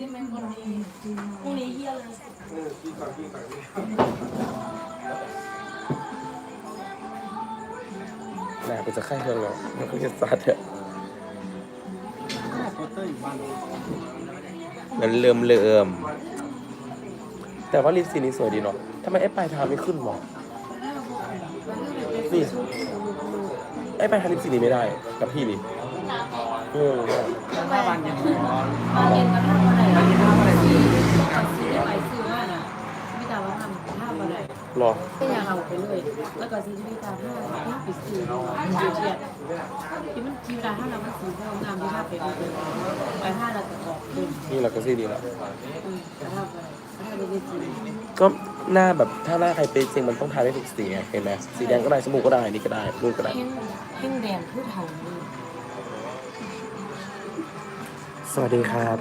ที่แม่งคนดีพรุ่งนี้เฮียเลยเออกินก่อนกินก่อนกินแหม่กูจะค่าเครื่อแล้วมันก็จะซัดเถอะโปสเตอร์อยู่นมันเริ่มเริ่ม แต่ว่าลิปสีนี้สวยดีเนาะทำไมไอ้ปลายทางไม่ขึ้นวะนี่ไอ้ปลายทางลิปสีนี้ไม่ได้ กับพี่นี่ งงมากถ้าบ้านยังร้อนตอนเย็นกันท่าอะไรบ้านยังทำอะไรดีตอซื้อไปซื้อมาน่ะไม่แต่ว่าทำท่าอะไรหรอก็อยากเอาไปเลย แล้วก็ซื้อที่ตาท่าที่ปิดซื้อดูเทียดที่มันทีเวลาถ้าเรามันซื้อเรางามที่ท่าไปเอาเลยไปท่าเราจะออกดึงนี่เราก็สีดีแล้วอืมแต่ท่าไปท่าเราไม่จริงก็หน้าแบบถ้าหน้าใครเป็นจริงมันต้องทาได้ทุกสีไงเห็นไหมสีแดงก็ได้จมูกก็ได้นี่ก็ได้นู่นก็ได้เพ่งแดงพืชเถาเสวัสดีครับ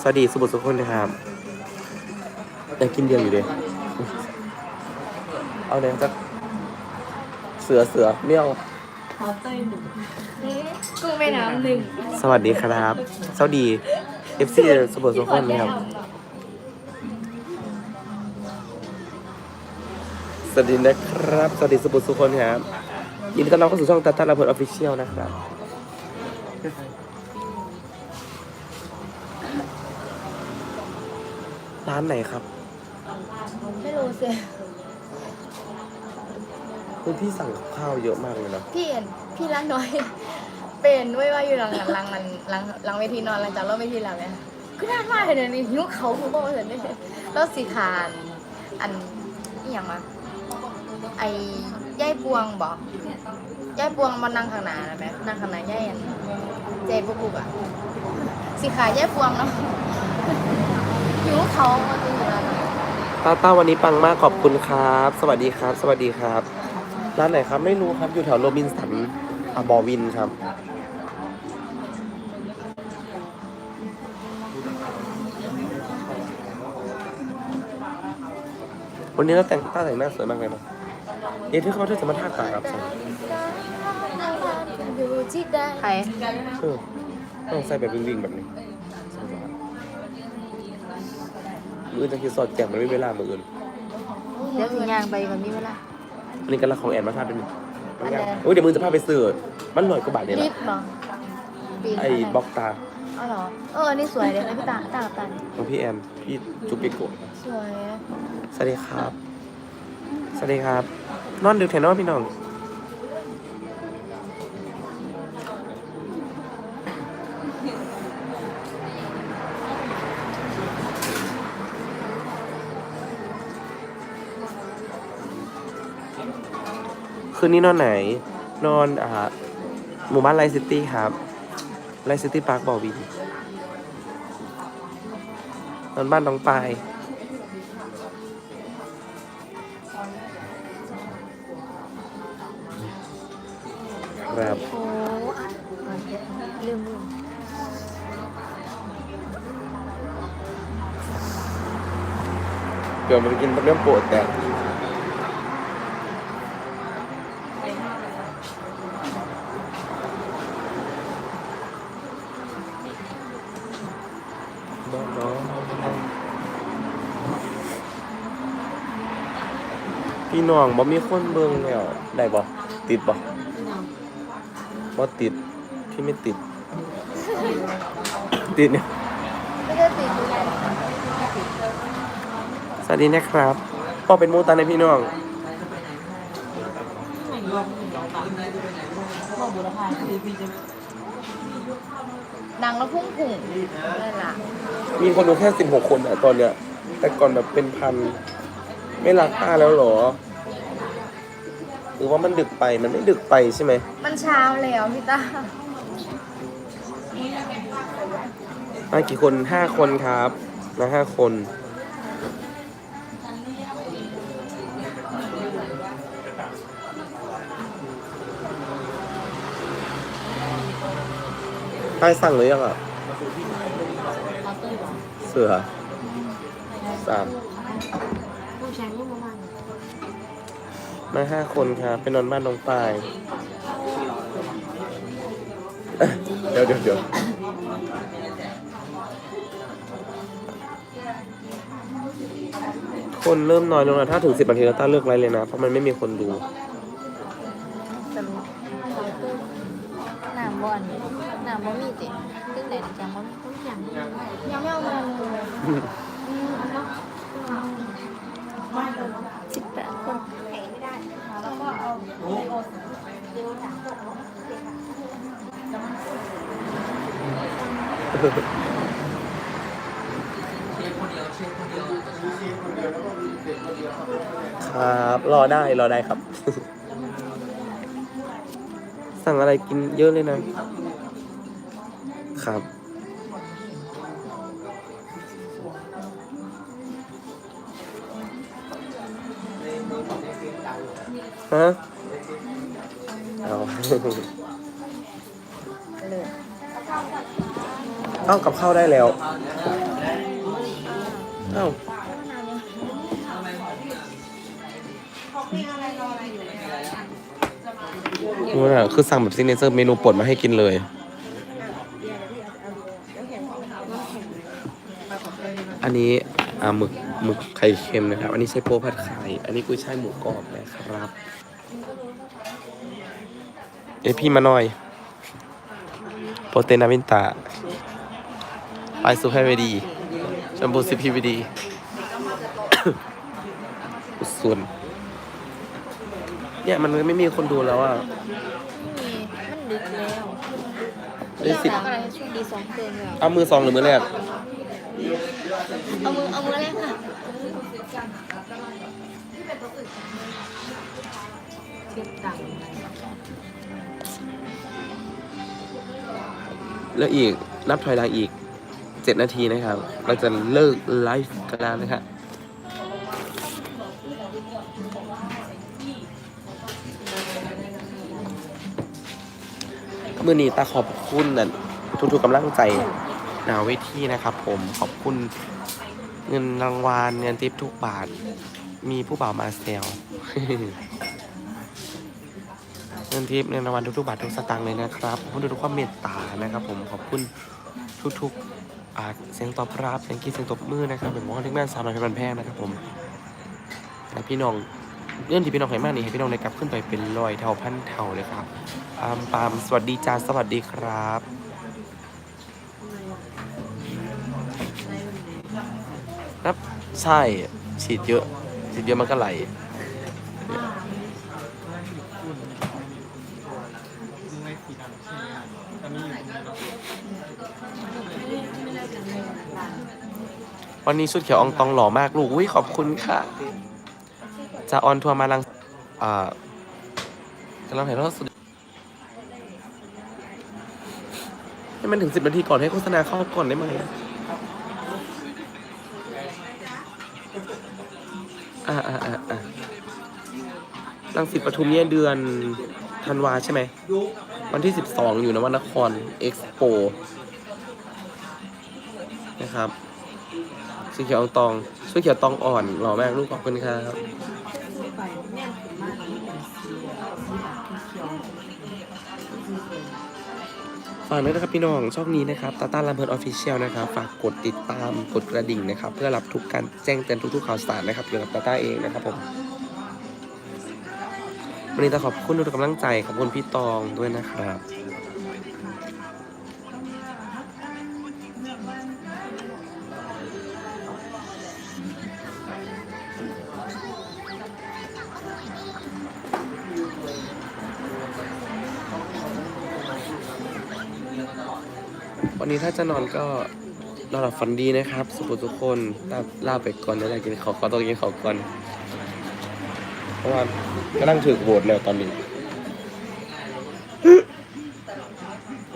สวัสดีสมุทรสุขคนเลยครับอยากกินเดียวอยู่เลยเอาเลยจะเสือเสือเมี่ยวขอเต้ยหนึ่งกุ้งแม่น้ำหนึ่งสวัสดีครับ สวัสดี FC สมุทรสุขคนนะครับสวัสดีนะครับ สวัสดีสมุทรสุขคนครับยินดีต้อนรับเข้าสู่ช่องตัดตัดระเบิดออฟฟิเชียลนะครับ ร้านไหนครับ ไม่รู้สิคุณพี่สั่งข้าวเยอะมากเลยนะพี่เห็นพี่รักน้อย เป็นด้วยว่าอยู่หลังหลังมันหลังหลังเวทีนอนหลังจากรอบเวทีแล้วเนี่ยก็น่ามากเลยเนี่ยนี่หิวเขาผมบอกว่าเห็นนี่แล้วสีขานอันนี่อย่างมาไอ้ย่ายปวงบอกย่ายปวงมันนั่งข้างหน้านะแม่นั่งข้างหน้าย่ายอันใจปุกปุกอะสีขาย่ายปวงเนาะ หิวเขามันจะอยู่แล้วนะตาต้าวันนี้ปังมากขอบคุณครับ สวัสดีครับ สวัสดีครับ ร้านไหนครับไม่รู้ครับอยู่แถวโรบินสันอะบอวินครับ วันนี้เราแต่งต้าแต่งหน้าสวยมากเลยนะเอ๊ะที่เขาว่าเธอจะมาท่าตาครับใส่อยู่ที่ใด ใคร เออต้องใส่แบบวิ่งๆแบบนี้ มืออื่นจะคิดสอดแจ่มมันไม่เวลามืออื่นเดี๋ยวสิยางไปแบบนี้เวลาอันนี้กันละของแอนมาทาด้วยนี่อันไหนโอ้ยเดี๋ยวมึงจะพาไปซื้อมันหน่อยกว่าบาทเนี่ยลินะปเหรอปีนไอ้บล็อกตาอ๋อเหรอเออนี่สวยเลยนะพี่ตาตาตันของพี่แอมพี่จุปิโกะสวยอะสวัสดีครับ สวัสดีครับ นอนดึกแถวนอนพี่น้อง คืนนี้นอนไหน นอนอ่าหมู่บ้านไลซิตี้ครับ ไลซิตี้พาร์คบอวิน นอนบ้านน้องปายครับโอ้อะลืมลืมเดี๋ยวมันกินเรื่องโปรดแต่ พี่น้องบ่มีคนเบิ่งแล้วได้บ่ติดบ่บ่ติดที่ไม่ติด ติดเนี่ยไม่ได้ติดดูแลสวัสดีนะครับพ่อเป็นมูตันในพี่น้องบอกบุรพาคือพี่จะดังแล้วพุ่งผุ่งนั่นล่ะมีคนดูแค่สิบหกคนอะตอนเนี้ย แต่ก่อนแบบเป็นพัน ไม่รักป้าแล้วเหรอ หรือว่ามันดึกไปมันไม่ดึกไปใช่ไหมมันเช้าแล้วพี่ตามากี่คนห้าคนครับมาห้าคนป้ายสั่งหรือยังอะขอเต้ยบอกเสือสามผู้ชายไม่มาบ้าน มาห้าคนครับไปนนอนบ้านน้องปายเดี๋ยวเดี๋ยวเดี๋ยวคนเริ่มน้อยลงแล้วถ้าถึงสิบนาทีเราต้าเลือกไลฟ์เลยนะ เพราะมันไม่มีคนดูหน้ำบ่อนน้ำบอมีจิตึ้งไหนจังบอมีทุกอย่างยังไม่เอามาเลยสิบแปดคน ครับรอได้รอได้ครับ สั่งอะไรกินเยอะเลยนะ ครับฮะ เอาเลยเอ้ากับข้าวได้แล้วเอ้านู่นน่ะคือสั่งแบบซิกเนเจอร์เมนูโปรดมาให้กินเลยอันนี้อ่าหมึกหมึกไข่เค็มนะครับ อันนี้ใช้โป๊ผัดไข่ อันนี้กุ้ยช่ายหมูกรอบนะครับ เอยพี่มาหน่อย โปรเตนนาวินตาไปสุภาพวดีชมพูสิพีวดีอุดส่วนเนี่ย มันไม่มีคนดูแล้วอะมีมันดึกแล้วได้สิบอะไรช่วงดีสองเดือนแล้วเอามือสองหรือมือแรก เอามือเอามือแรกค่ะ เช็ดตังค์แล้วอีกนับถอยหลังอีกเจ็ดนาทีนะครับ เราจะเลิกไลฟ์กันแล้วนะครับมื่อนี้ตาขอบคุณนั่นทุกๆกำลังใจนาเวทีนะครับ ผมขอบคุณเงินรางวัลเงินทิปทุกบาท มีผู้บ่าวมาแซว เงินทิปเงินรางวัลทุกๆบาททุกสตางค์เลยนะครับขอบคุณทุกๆความเมตตานะครับ ผมขอบคุณทุกๆเสียงตอบรับเสียงกรีดเสียงตบมือนะครับเป็นมอที่แม่สาวน้อยพันแพงนะครับผมแต่พี่น้องเรื่องที่พี่น้องให้มากนี่ให้พี่น้องได้กลับขึ้นไปเป็นร้อยเท่าพันเท่าเลยครับปามปามสวัสดีจ้าสวัสดีครับครับใช่ฉีดเยอะฉีดเยอะมันก็ไหล วันนี้ชุดเขียวอองตองหล่อมากลูกอุ้ยขอบคุณค่ะ จะออนทัวร์มาลังอ่ากำลังถ่ายทอดสดให้มันถึงสิบนาทีก่อนให้โฆษณาเข้าก่อนได้ไหมอ่าอ่าอ่าอ่าลังสิตปทุมเนี่ยเดือนธันวาใช่ไหม วันที่สิบสองอยู่นวนครเอ็กซ์โปนะครับสีเขียวอองตองชุดเขียวตองอ่อนหล่อมากลูกขอบคุณครับฝากด้วยนะครับพี่น้องช่องนี้นะครับตาตาลำเพลินออฟฟิเชียลนะครับ ฝากกดติดตามกดกระดิ่งนะครับ เพื่อรับทุกการแจ้งเตือนทุกๆข่าวสารนะครับเกี่ยวกับตาตาเองนะครับผม วันนี้ต้องขอบคุณทุกกำลังใจขอบคุณพี่ตองด้วยนะครับ วันนี้ถ้าจะนอนก็นอนหลับฝันดีนะครับ สุขทุกคนลาลาไปก่อนแล้วอยากกินข้าวก็ต้องกินข้าวก่อนเพราะว่า ก็นั่งถือโบดแล้วตอนนี้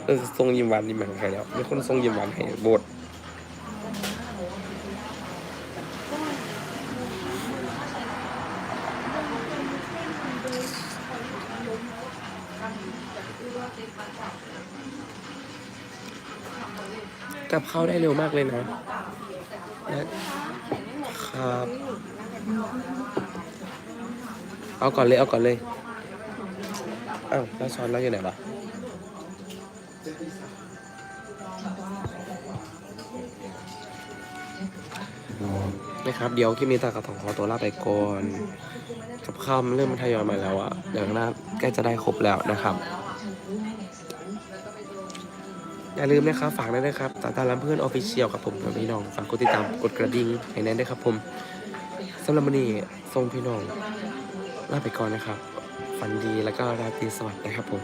เออทรงยิ้มหวานนี่หมายของใครแล้วมีคนทรงยิ้มหวานให้โบดกับเข้าได้เร็วมากเลยนะนะครับ เอาก่อนเลยเอาก่อนเลยอ้าวแล้วช้อนเราอยู่ไหนวะนะครับ เดี๋ยวคลิปนี้ตากับทองขอตัวลาไปก่อนกับข้ามเริ่มทยอยมาแล้วอะเดี๋ยวหน้าใกล้จะได้ครบแล้วนะครับ อย่าลืมนะครับฝากด้วยนะครับตาตาลำเพื่อนออฟฟิเชียลครับผมพี่น้องฝากกดติดตามกดกระดิ่งให้แน่นด้วยครับผมสำหรับวันนี้ทรงพี่น้อง ลาไปก่อนนะครับ ฝันดีแล้วก็ราตรีสวัสดิ์นะครับผม